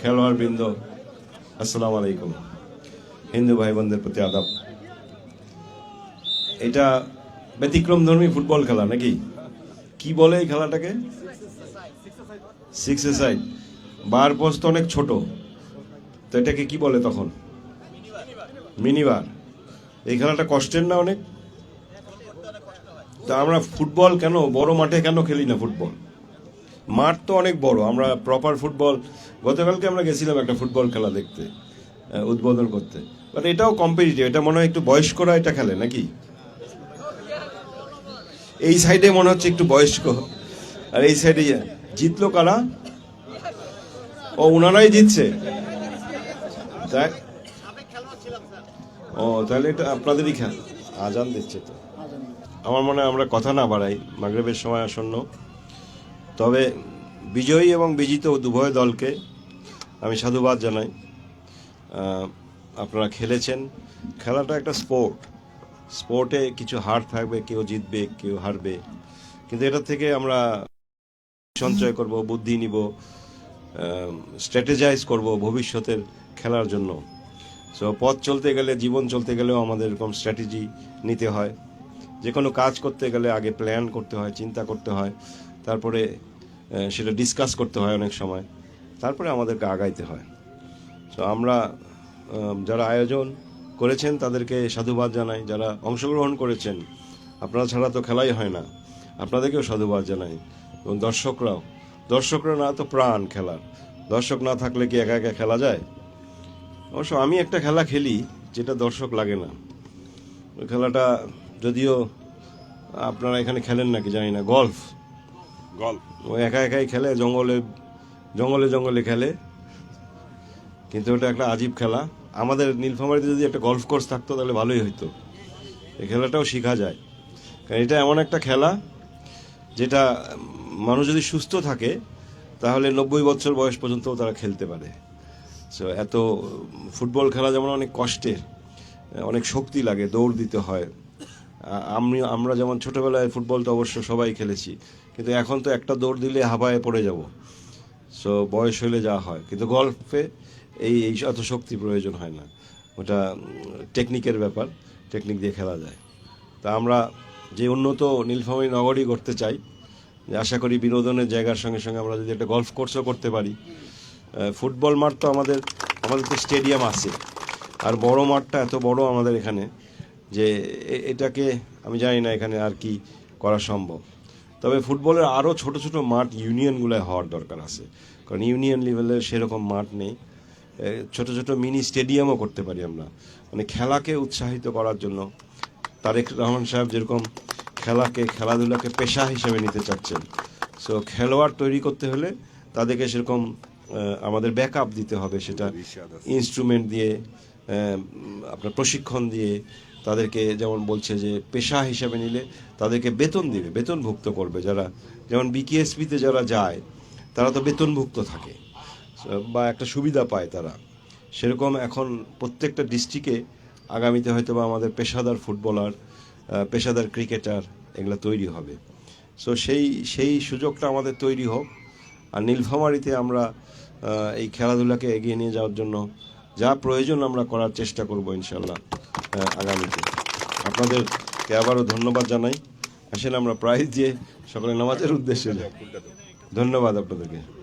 খেলোয়াড় বৃন্দ আসসালামু আলাইকুম। হিন্দু ভাই বোনদের প্রতি আদাব। এটা ব্যতিক্রম ধর্মী ফুটবল খেলা নাকি? কি বলে এই খেলাটাকে? Six a side bar post অনেক ছোট। তো এটাকে কি বলে তখন? মিনিবার এই খেলাটা কষ্টের না অনেক? তা আমরা ফুটবল কেন, বড় মাঠে কেন খেলি না ফুটবল? মাঠ তো অনেক বড়। আমরা প্রপার ফুটবল গতকালকে আমরা গেছিলাম একটা ফুটবল খেলা দেখতে উদ্বোধন করতে। বাট এটাও কম্পিটিটিভ এটা মনে হয় একটু বয়স্করা এটা খেলে নাকি? এই সাইডে মনে হচ্ছে একটু বয়স্ক। আর এই সাইডে জিতলো কারা? ও ওনারাই জিতছে? ও, তাহলে এটা আপনাদেরই খেলা। আজান দিচ্ছে তো। আমার মনে হয় আমরা কথা না বাড়াই। মাগরেবের সময় আসন্ন। তবে বিজয়ী এবং বিজিত উভয় দলকে আমি সাধুবাদ জানাই। আপনারা খেলেছেন। খেলাটা একটা স্পোর্ট। স্পোর্টে কিছু হার থাকবে, কেউ জিতবে, কেউ হারবে। কিন্তু এটা থেকে আমরা সঞ্চয় করব, বুদ্ধি নিব স্ট্র্যাটেজাইজ করব ভবিষ্যতের খেলার জন্য। সো পথ চলতে গেলে, জীবন চলতে গেলেও আমাদের এরকম স্ট্র্যাটেজি নিতে হয়। যে কোনো কাজ করতে গেলে আগে প্ল্যান করতে হয়, চিন্তা করতে হয়। তারপরে সেটা ডিসকাস করতে হয় অনেক সময়। তারপরে আমাদেরকে আগাইতে হয়। তো আমরা যারা আয়োজন করেছেন তাদেরকে সাধুবাদ জানাই। যারা অংশগ্রহণ করেছেন, আপনারা ছাড়া তো খেলাই হয় না। আপনাদেরকেও সাধুবাদ জানাই। এবং দর্শকরাও। দর্শকরা না তো প্রাণ খেলার। দর্শক না থাকলে কি একা একা খেলা যায়? অবশ্য আমি একটা খেলা খেলি, যেটা দর্শক লাগে না। ওই খেলাটা যদিও আপনারা এখানে খেলেন নাকি জানি না, গল্ফ। গল্প। ও একা একাই খেলে, জঙ্গলে জঙ্গলে জঙ্গলে খেলে। কিন্তু ওটা একটা আজীব খেলা। আমাদের নীলফামারিতে যদি একটা গলফ কোর্স থাকতো, তাহলে ভালোই হতো এই খেলাটাও শেখা যায়। কারণ এটা এমন একটা খেলা, যেটা মানুষ যদি সুস্থ থাকে, তাহলে নব্বই বছর বয়স পর্যন্ত তারা খেলতে পারে। সো এত ফুটবল খেলা যেমন অনেক কষ্টের, অনেক শক্তি লাগে, দৌড় দিতে হয়। আমি, আমরা যেমন ছোটবেলায় তো অবশ্য সবাই খেলেছি, কিন্তু এখন তো একটা দৌড় দিলে হাবায় পড়ে যাব। সো বয়স হলে যা হয়। কিন্তু গল্ফে এই এই অত শক্তি প্রয়োজন হয় না। ওটা টেকনিকের ব্যাপার, টেকনিক দিয়ে খেলা যায়। তা আমরা যে উন্নত নীলফামারী নগরী করতে চাই যে আশা করি বিনোদনের জায়গার সঙ্গে সঙ্গে আমরা যদি একটা গলফ কোর্সও করতে পারি ফুটবল মাঠ তো আমাদের আমাদের তো স্টেডিয়াম আছে। আর বড় মাঠটা এত বড় আমাদের এখানে যে এটাকে আমি জানি না এখানে আর কি করা সম্ভব। তবে ফুটবলের আরও ছোট ছোট মাঠ ইউনিয়নগুলোয় হওয়ার দরকার আছে। কারণ ইউনিয়ন লেভেলের সেরকম মাঠ নেই। ছোট ছোট মিনি স্টেডিয়ামও করতে পারি আমরা। মানে খেলাকে উৎসাহিত করার জন্য তারেক রহমান সাহেব যেরকম খেলাকে খেলাধুলাকে পেশা হিসেবে নিতে চাচ্ছেন। সো খেলোয়াড় তৈরি করতে হলে তাদেরকে সেরকম আমাদের ব্যাকআপ দিতে হবে। সেটা ইনস্ট্রুমেন্ট দিয়ে আপনার প্রশিক্ষণ দিয়ে তাদেরকে যেমন বলছে যে পেশা হিসাবে নিলে তাদেরকে বেতন দিবে, বেতনভুক্ত করবে যারা। যেমন বিকেএসপিতে যারা যায়, তারা তো বেতনভুক্ত থাকে, বা একটা সুবিধা পায় তারা। সেরকম এখন প্রত্যেকটা ডিস্ট্রিক্টে আগামীতে হয়তো বা আমাদের পেশাদার ফুটবলার পেশাদার ক্রিকেটার এগুলো তৈরি হবে। সো সেই সেই সুযোগটা আমাদের তৈরি হোক। আর নীলফামারিতে আমরা এই খেলাধুলাকে এগিয়ে নিয়ে যাওয়ার জন্য যা প্রয়োজন আমরা করার চেষ্টা করব ইনশাল্লাহ। আগামীতে আপনাদেরকে আবারও ধন্যবাদ জানাই। আসলে আমরা প্রাইজ দিয়ে সকলে নামাজের উদ্দেশ্যে ধন্যবাদ আপনাদেরকে।